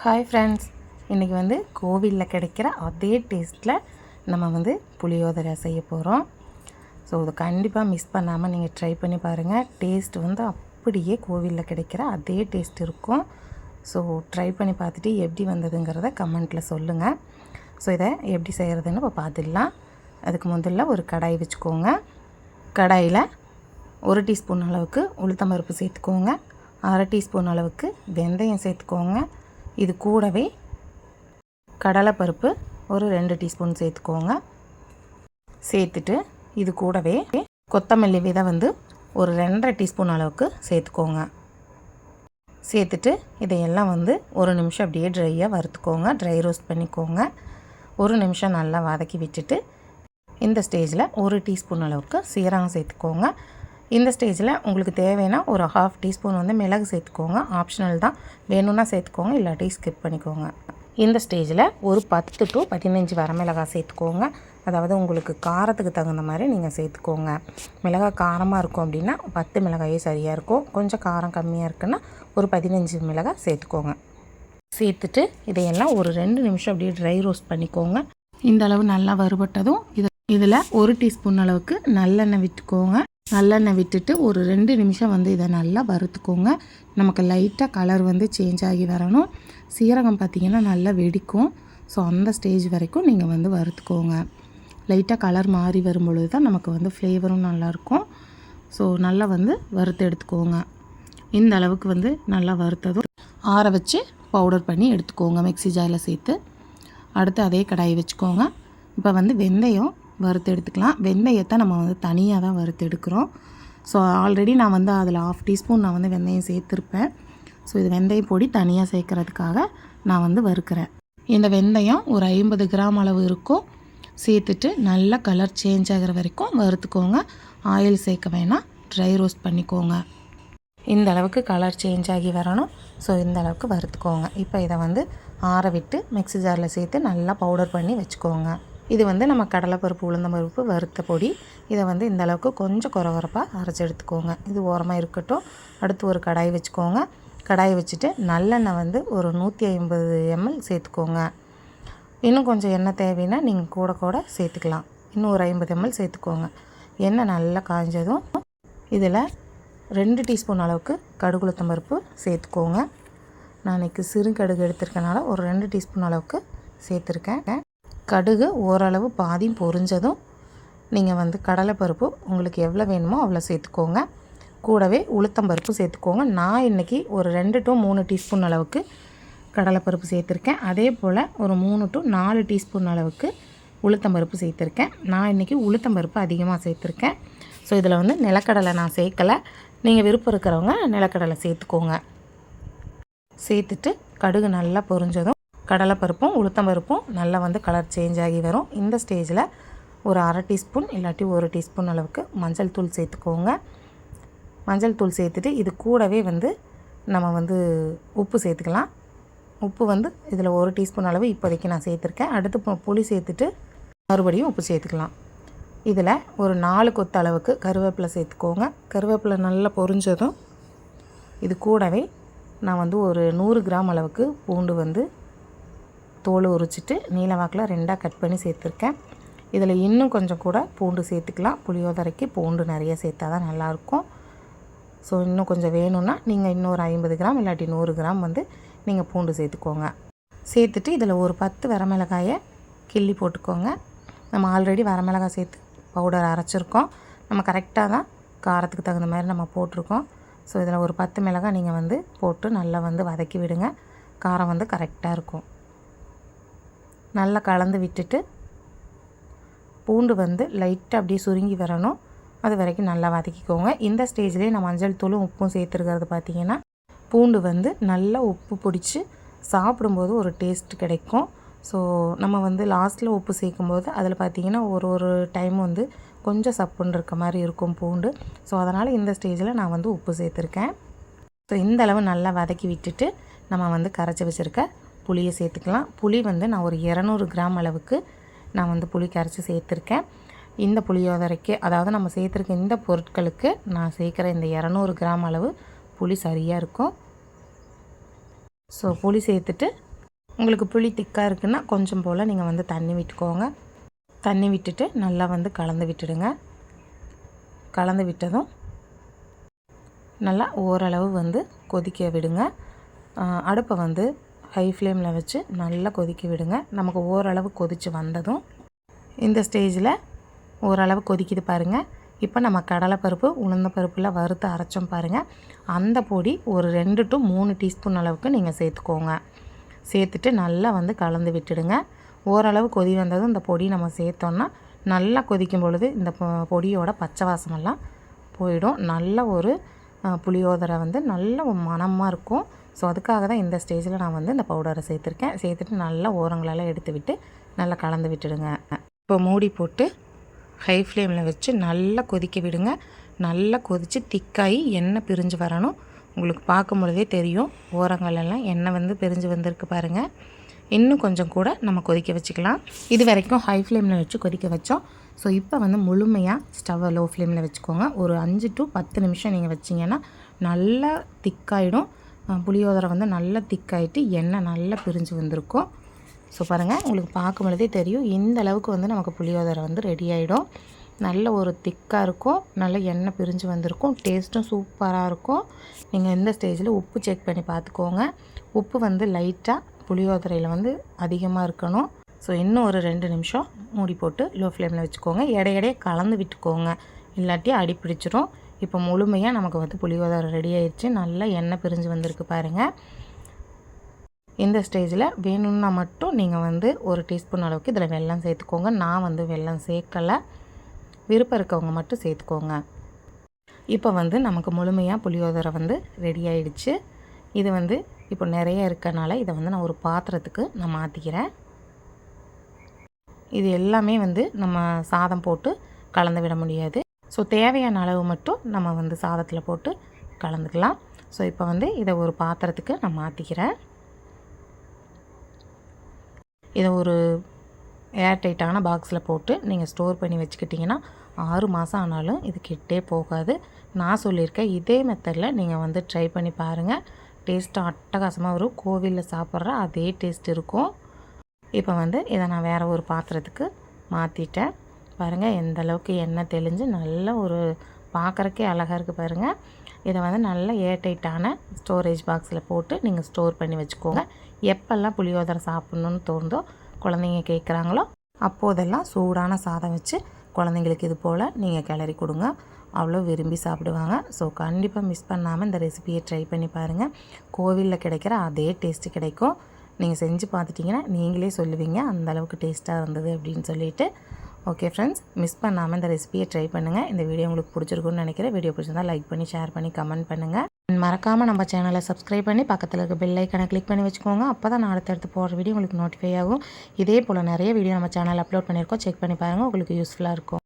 Hi friends இன்றைக்கி வந்து கோவிலில் கிடைக்கிற அதே டேஸ்ட்டில் நம்ம வந்து புளியோதரை செய்ய போகிறோம் ஸோ இதை கண்டிப்பாக மிஸ் பண்ணாமல் நீங்கள் ட்ரை பண்ணி பாருங்கள் டேஸ்ட் வந்து அப்படியே கோவிலில் கிடைக்கிற அதே டேஸ்ட் இருக்கும். ஸோ ட்ரை பண்ணி பார்த்துட்டு எப்படி வந்ததுங்கிறத கமெண்ட்டில் சொல்லுங்கள் ஸோ இதை எப்படி செய்கிறதுன்னு இப்போ பார்த்துடலாம். அதுக்கு முதல்ல ஒரு கடாய் வச்சுக்கோங்க. கடாயில் ஒரு டீஸ்பூன் அளவுக்கு உளுத்தம்பருப்பு சேர்த்துக்கோங்க. அரை டீஸ்பூன் அளவுக்கு வெந்தயம் சேர்த்துக்கோங்க. இது கூடவே கடலைப்பருப்பு ஒரு ரெண்டு டீஸ்பூன் சேர்த்துக்கோங்க. சேர்த்துட்டு இது கூடவே கொத்தமல்லி விதை வந்து ஒரு ரெண்டரை டீஸ்பூன் அளவுக்கு சேர்த்துக்கோங்க. சேர்த்துட்டு இதையெல்லாம் வந்து ஒரு நிமிஷம் அப்படியே ட்ரையாக வறுத்துக்கோங்க. ட்ரை ரோஸ்ட் பண்ணிக்கோங்க. ஒரு நிமிஷம் நல்லா வதக்கி விட்டுட்டு இந்த ஸ்டேஜில் ஒரு டீஸ்பூன் அளவுக்கு சீரகம் சேர்த்துக்கோங்க. இந்த ஸ்டேஜில் உங்களுக்கு தேவைன்னா ஒரு ஹாஃப் டீஸ்பூன் வந்து மிளகு சேர்த்துக்கோங்க. ஆப்ஷனல் தான். வேணும்னா சேர்த்துக்கோங்க இல்லாட்டி ஸ்கிப் பண்ணிக்கோங்க. இந்த ஸ்டேஜில் ஒரு பத்து டு பதினஞ்சு வரமிளகாய் சேர்த்துக்கோங்க. அதாவது உங்களுக்கு காரத்துக்கு தகுந்த மாதிரி நீங்கள் சேர்த்துக்கோங்க. மிளகாய் காரமாக இருக்கும் அப்படின்னா பத்து மிளகாயே சரியாக இருக்கும். கொஞ்சம் காரம் கம்மியாக இருக்குன்னா ஒரு பதினஞ்சு மிளகாய் சேர்த்துக்கோங்க. சேர்த்துட்டு இதையெல்லாம் ஒரு ரெண்டு நிமிஷம் அப்படியே ட்ரை ரோஸ்ட் பண்ணிக்கோங்க. இந்த அளவு நல்லா வறுபட்டதும் இதை இதில் ஒரு டீஸ்பூன் அளவுக்கு நல்லெண்ணெய் விட்டுக்கோங்க. நல்லெண்ணெய் விட்டுட்டு ஒரு ரெண்டு நிமிஷம் வந்து இதை நல்லா வறுத்துக்கோங்க. நமக்கு லைட்டாக கலர் வந்து சேஞ்ச் ஆகி வரணும். சீரகம் பார்த்திங்கன்னா நல்லா வெடிக்கும். ஸோ அந்த ஸ்டேஜ் வரைக்கும் நீங்கள் வந்து வறுத்துக்கோங்க. லைட்டாக கலர் மாறி வரும் பொழுது தான் நமக்கு வந்து ஃப்ளேவரும் நல்லாயிருக்கும். ஸோ நல்லா வந்து வறுத்து எடுத்துக்கோங்க. இந்த அளவுக்கு வந்து நல்லா வறுத்ததும் ஆற வச்சு பவுடர் பண்ணி எடுத்துக்கோங்க. மிக்ஸி ஜாரில் சேர்த்து. அடுத்து அதே கடாயை வச்சுக்கோங்க. இப்போ வந்து வெந்தயம் வறுத்து எடுத்துக்கலாம் வெந்தயத்தை நம்ம வந்து தனியாக தான் வறுத்து எடுக்கிறோம் ஸோ ஆல்ரெடி நான் வந்து அதில் ஆஃப் டீஸ்பூன் நான் வந்து வெந்தயம் சேர்த்துருப்பேன். ஸோ இது வெந்தய பொடி தனியாக சேர்க்கறதுக்காக நான் வந்து வறுக்கிறேன். இந்த வெந்தயம் ஒரு ஐம்பது கிராம் அளவு இருக்கும். சேர்த்துட்டு நல்ல கலர் சேஞ்ச் ஆகிற வரைக்கும் வறுத்துக்கோங்க. ஆயில் சேர்க்க வேணாம். ட்ரை ரோஸ்ட் பண்ணிக்கோங்க. இந்த அளவுக்கு கலர் சேஞ்ச் ஆகி வரணும். ஸோ இந்த அளவுக்கு வறுத்துக்கோங்க. இப்போ இதை வந்து ஆற விட்டு மிக்ஸி ஜாரில் சேர்த்து நல்லா பவுடர் பண்ணி வச்சுக்கோங்க. இது வந்து நம்ம கடலைப்பருப்பு உளுந்தம்பருப்பு வறுத்த பொடி. இதை வந்து இந்த அளவுக்கு கொஞ்சம் குறவரப்பாக அரைச்சி எடுத்துக்கோங்க. இது ஓரமாக இருக்கட்டும். அடுத்து ஒரு கடாய் வச்சுக்கோங்க. கடாய் வச்சுட்டு நல்லெண்ணெய் வந்து ஒரு நூற்றி ஐம்பது எம்எல் சேர்த்துக்கோங்க. இன்னும் கொஞ்சம் எண்ணெய் தேவைன்னா நீங்கள் கூட கூட சேர்த்துக்கலாம். இன்னும் ஒரு ஐம்பது எம்எல் சேர்த்துக்கோங்க. எண்ணெய் நல்லா காய்ஞ்சதும் இதில் ரெண்டு டீஸ்பூன் அளவுக்கு கடுகுளுத்தம் பருப்பு சேர்த்துக்கோங்க. நான் இன்றைக்கி சிறு கடுகு எடுத்திருக்கனால ஒரு ரெண்டு டீஸ்பூன் அளவுக்கு சேர்த்துருக்கேன். கடுகு ஓரளவு பாதியும் பொரிஞ்சதும் நீங்கள் வந்து கடலைப்பருப்பு உங்களுக்கு எவ்வளோ வேணுமோ அவ்வளோ சேர்த்துக்கோங்க. கூடவே உளுத்தம்பருப்பு சேர்த்துக்கோங்க. நான் இன்றைக்கி ஒரு ரெண்டு டு மூணு டீஸ்பூன் அளவுக்கு கடலைப்பருப்பு சேர்த்துருக்கேன். அதே போல் ஒரு மூணு டு நாலு டீஸ்பூன் அளவுக்கு உளுத்தம்பருப்பு சேர்த்துருக்கேன். நான் இன்றைக்கி உளுத்தம்பருப்பு அதிகமாக சேர்த்துருக்கேன். ஸோ இதில் வந்து நிலக்கடலை நான் சேர்க்கலை. நீங்கள் விருப்பம் இருக்கிறவங்க நிலக்கடலை சேர்த்துக்கோங்க. சேர்த்துட்டு கடுகு நல்லா பொரிஞ்சதும் கடலைப்பருப்பும் உளுத்தம்பருப்பும் நல்லா வந்து கலர் சேஞ்ச் ஆகி வரும். இந்த ஸ்டேஜில் ஒரு அரை டீஸ்பூன் இல்லாட்டி ஒரு டீஸ்பூன் அளவுக்கு மஞ்சள் தூள் சேர்த்துக்கோங்க. மஞ்சள் தூள் சேர்த்துட்டு இது கூடவே வந்து நம்ம வந்து உப்பு சேர்த்துக்கலாம். உப்பு வந்து இதில் ஒரு டீஸ்பூன் அளவு இப்போதைக்கு நான் சேர்த்துருக்கேன். அடுத்து புளி சேர்த்துட்டு மறுபடியும் உப்பு சேர்த்துக்கலாம். இதில் ஒரு நாலு கொத்து அளவுக்கு கருவேப்பிலை சேர்த்துக்கோங்க. கருவேப்பிலை நல்லா பொரிஞ்சதும் இது கூடவே நான் வந்து ஒரு நூறு கிராம் அளவுக்கு பூண்டு வந்து தோல் உரிச்சிட்டு நீலவாக்கில் ரெண்டாக கட் பண்ணி சேர்த்துருக்கேன். இதில் இன்னும் கொஞ்சம் கூட பூண்டு சேர்த்துக்கலாம். புளியோதரைக்கு பூண்டு நிறைய சேர்த்தா தான் நல்லாயிருக்கும். ஸோ இன்னும் கொஞ்சம் வேணும்னா நீங்கள் இன்னொரு ஐம்பது கிராம் இல்லாட்டி நூறு கிராம் வந்து நீங்கள் பூண்டு சேர்த்துக்கோங்க. சேர்த்துட்டு இதில் ஒரு பத்து வரமிளகாயை கிள்ளி போட்டுக்கோங்க. நம்ம ஆல்ரெடி வரமிளகாய் சேர்த்து பவுடர் அரைச்சிருக்கோம். நம்ம கரெக்டாக தான் காரத்துக்கு தகுந்த மாதிரி நம்ம போட்டிருக்கோம். ஸோ இதில் ஒரு பத்து மிளகாய் நீங்கள் வந்து போட்டு நல்லா வந்து வதக்கி விடுங்க. காரம் வந்து கரெக்டாக இருக்கும். நல்லா கலந்து விட்டுட்டு பூண்டு வந்து லைட்டாக அப்படியே சுருங்கி வரணும். அது வரைக்கும் நல்லா வதக்கிக்கோங்க. இந்த ஸ்டேஜ்லேயே நான் மஞ்சள் தூளும் உப்பும் சேர்த்துருக்கிறது பார்த்திங்கன்னா பூண்டு வந்து நல்லா உப்பு பிடிச்சி சாப்பிடும்போது ஒரு டேஸ்ட் கிடைக்கும். ஸோ நம்ம வந்து லாஸ்ட்டில் உப்பு சேர்க்கும்போது அதில் பார்த்திங்கன்னா ஒரு ஒரு டைம் வந்து கொஞ்சம் சப்புன்னு இருக்க மாதிரி இருக்கும் பூண்டு. ஸோ அதனால் இந்த ஸ்டேஜில் நான் வந்து உப்பு சேர்த்துருக்கேன். ஸோ இந்த அளவு நல்லா வதக்கி விட்டுட்டு நம்ம வந்து கரைச்சி வச்சுருக்க புளியை சேர்த்துக்கலாம். புளி வந்து நான் ஒரு இரநூறு கிராம் அளவுக்கு நான் வந்து புளி கரைச்சி சேர்த்துருக்கேன். இந்த புளியோதரைக்கு அதாவது நம்ம சேர்த்துருக்க இந்த பொருட்களுக்கு நான் சேர்க்குற இந்த இரநூறு கிராம் அளவு புளி சரியாக இருக்கும். ஸோ புளி சேர்த்துட்டு உங்களுக்கு புளி திக்காக இருக்குன்னா கொஞ்சம் போல் நீங்கள் வந்து தண்ணி விட்டுக்கோங்க. தண்ணி விட்டுட்டு நல்லா வந்து கலந்து விட்டுடுங்க. கலந்து விட்டதும் நல்லா ஓரளவு வந்து கொதிக்க விடுங்க. அடுப்பை வந்து ஹை ஃப்ளேமில் வச்சு நல்லா கொதிக்க விடுங்க. நமக்கு ஓரளவு கொதித்து வந்ததும் இந்த ஸ்டேஜில் ஓரளவு கொதிக்குது பாருங்கள் இப்போ நம்ம கடலைப்பருப்பு உளுந்த பருப்பில் வறுத்து அரைச்சோம் பாருங்கள் அந்த பொடி ஒரு ரெண்டு டு மூணு டீஸ்பூன் அளவுக்கு நீங்கள் சேர்த்துக்கோங்க. சேர்த்துட்டு நல்லா வந்து கலந்து விட்டுடுங்க. ஓரளவு கொதி வந்ததும் இந்த பொடி நம்ம சேர்த்தோன்னா நல்லா கொதிக்கும் பொழுது இந்த பொ- பொடியோட பச்சை வாசமெல்லாம் போயிடும். நல்ல ஒரு புளியோதரை வந்து நல்ல மனமாக மணமாக இருக்கும். ஸோ அதுக்காக தான் இந்த ஸ்டேஜில் நான் வந்து இந்த பவுடரை சேர்த்துருக்கேன். சேர்த்துட்டு நல்லா ஓரங்களெல்லாம் எடுத்து விட்டு நல்லா கலந்து விட்டுடுங்க. இப்போ மூடி போட்டு ஹை ஃப்ளேமில் வச்சு நல்லா கொதிக்க விடுங்க. நல்லா கொதித்து திக்காகி எண்ணெய் பிரிஞ்சு வரணும். உங்களுக்கு பார்க்கும் பொழுதே தெரியும். ஓரங்களெல்லாம் எண்ணெய் வந்து பிரிஞ்சு வந்திருக்கு பாருங்கள் இன்னும் கொஞ்சம் கூட நம்ம கொதிக்க வச்சுக்கலாம். இது வரைக்கும் ஹை ஃப்ளேமில் வச்சு கொதிக்க வச்சோம். ஸோ இப்போ வந்து முழுமையாக ஸ்டவ்வை லோ ஃப்ளேமில் வச்சுக்கோங்க. ஒரு அஞ்சு டு பத்து நிமிஷம் நீங்கள் வச்சிங்கன்னா நல்லா திக்காயிடும் புளியோதரை வந்து நல்லா திக்காயிட்டு எண்ணெய் நல்லா பிரிஞ்சு வந்திருக்கும். ஸோ பாருங்கள் உங்களுக்கு பார்க்கும் பொழுதே தெரியும் இந்த அளவுக்கு வந்து நமக்கு புளியோதரை வந்து ரெடி ஆகிடும் நல்ல ஒரு திக்காக இருக்கும் நல்ல எண்ணெய் பிரிஞ்சு வந்திருக்கும் டேஸ்ட்டும் சூப்பராக இருக்கும். நீங்கள் எந்த ஸ்டேஜில் உப்பு செக் பண்ணி பார்த்துக்கோங்க. உப்பு வந்து லைட்டாக புளியோதரையில் வந்து அதிகமாக இருக்கணும். ஸோ இன்னும் ஒரு ரெண்டு நிமிஷம் மூடி போட்டு லோ ஃப்ளேமில் வச்சுக்கோங்க. இடையிடையே கலந்து விட்டுக்கோங்க. இல்லாட்டி அடி பிடிச்சிரும். இப்போ முழுமையாக நமக்கு வந்து புளியோதரை ரெடி ஆயிடுச்சு நல்லா எண்ணெய் பிரிஞ்சு வந்திருக்கு பாருங்கள் இந்த ஸ்டேஜில் வேணும்னா மட்டும் நீங்கள் வந்து ஒரு டீஸ்பூன் அளவுக்கு இதில் வெல்லம் சேர்த்துக்கோங்க. நான் வந்து வெல்லம் சேர்க்கலை. விருப்பம் இருக்கவங்க மட்டும் சேர்த்துக்கோங்க. இப்போ வந்து நமக்கு முழுமையாக புளியோதரை வந்து ரெடி ஆயிடுச்சு. இது வந்து இப்போ நிறைய இருக்கனால இதை வந்து நான் ஒரு பாத்திரத்துக்கு நான் மாற்றிக்கிறேன் இது எல்லாமே வந்து நம்ம சாதம் போட்டு கலந்து விட முடியாது. ஸோ தேவையான அளவு மட்டும் நம்ம வந்து சாதத்தில் போட்டு கலந்துக்கலாம். ஸோ இப்போ வந்து இதை ஒரு பாத்திரத்துக்கு நான் மாற்றிக்கிறேன் இதை ஒரு ஏர்டைட்டான பாக்ஸில் போட்டு நீங்கள் ஸ்டோர் பண்ணி வச்சுக்கிட்டிங்கன்னா ஆறு மாதம் ஆனாலும் இது கெட்டே போகாது. நான் சொல்லியிருக்கேன் இதே மெத்தடில் நீங்கள் வந்து ட்ரை பண்ணி பாருங்கள் டேஸ்ட்டு அட்டகாசமாக வரும். கோவிலில் சாப்பிட்ற அதே டேஸ்ட் இருக்கும். இப்போ வந்து இதை நான் வேறு ஒரு பாத்திரத்துக்கு மாற்றிட்டேன் பாருங்கள் எந்த அளவுக்கு எண்ணெய் தெளிஞ்சு நல்ல ஒரு பார்க்குறக்கே அழகாக இருக்குது பாருங்கள் இதை வந்து நல்ல ஏர்டைட்டான ஸ்டோரேஜ் பாக்ஸில் போட்டு நீங்கள் ஸ்டோர் பண்ணி வச்சுக்கோங்க. எப்போல்லாம் புளியோதரை சாப்பிட்ணுன்னு தோணுதோ குழந்தைங்க கேட்குறாங்களோ அப்போதெல்லாம் சூடான சாதம் வச்சு குழந்தைங்களுக்கு இது போல் நீங்கள் கிளறி கொடுங்க. அவ்வளோ விரும்பி சாப்பிடுவாங்க. ஸோ கண்டிப்பாக மிஸ் பண்ணாமல் இந்த ரெசிபியை ட்ரை பண்ணி பாருங்கள் கோவிலில் கிடைக்கிற அதே டேஸ்ட்டு கிடைக்கும். நீங்கள் செஞ்சு பார்த்துட்டிங்கன்னா நீங்களே சொல்லுவீங்க அந்த அளவுக்கு டேஸ்ட்டாக இருந்தது அப்படின்னு சொல்லிட்டு. ஓகே ஃப்ரெண்ட்ஸ் மிஸ் பண்ணாமல் இந்த ரெசிபியை ட்ரை பண்ணுங்கள் இந்த வீடியோ உங்களுக்கு பிடிச்சிருக்குன்னு நினைக்கிறேன். வீடியோ பிடிச்சிருந்தா லைக் பண்ணி ஷேர் பண்ணி கமெண்ட் பண்ணுங்கள் மறக்காமல் நம்ம சேனலை சப்ஸ்கிரைப் பண்ணி பக்கத்தில் இருக்க பெல் ஐக்கனை கிளிக் பண்ணி வச்சுக்கோங்க. அப்போ தான் நான் அடுத்தடுத்து போகிற வீடியோ உங்களுக்கு நோட்டிஃபை ஆகும். இதே போல் நிறைய வீடியோ நம்ம சேனல் அப்லோட் பண்ணியிருக்கோம். செக் பண்ணி பாருங்கள் உங்களுக்கு யூஸ்ஃபுல்லாக இருக்கும்.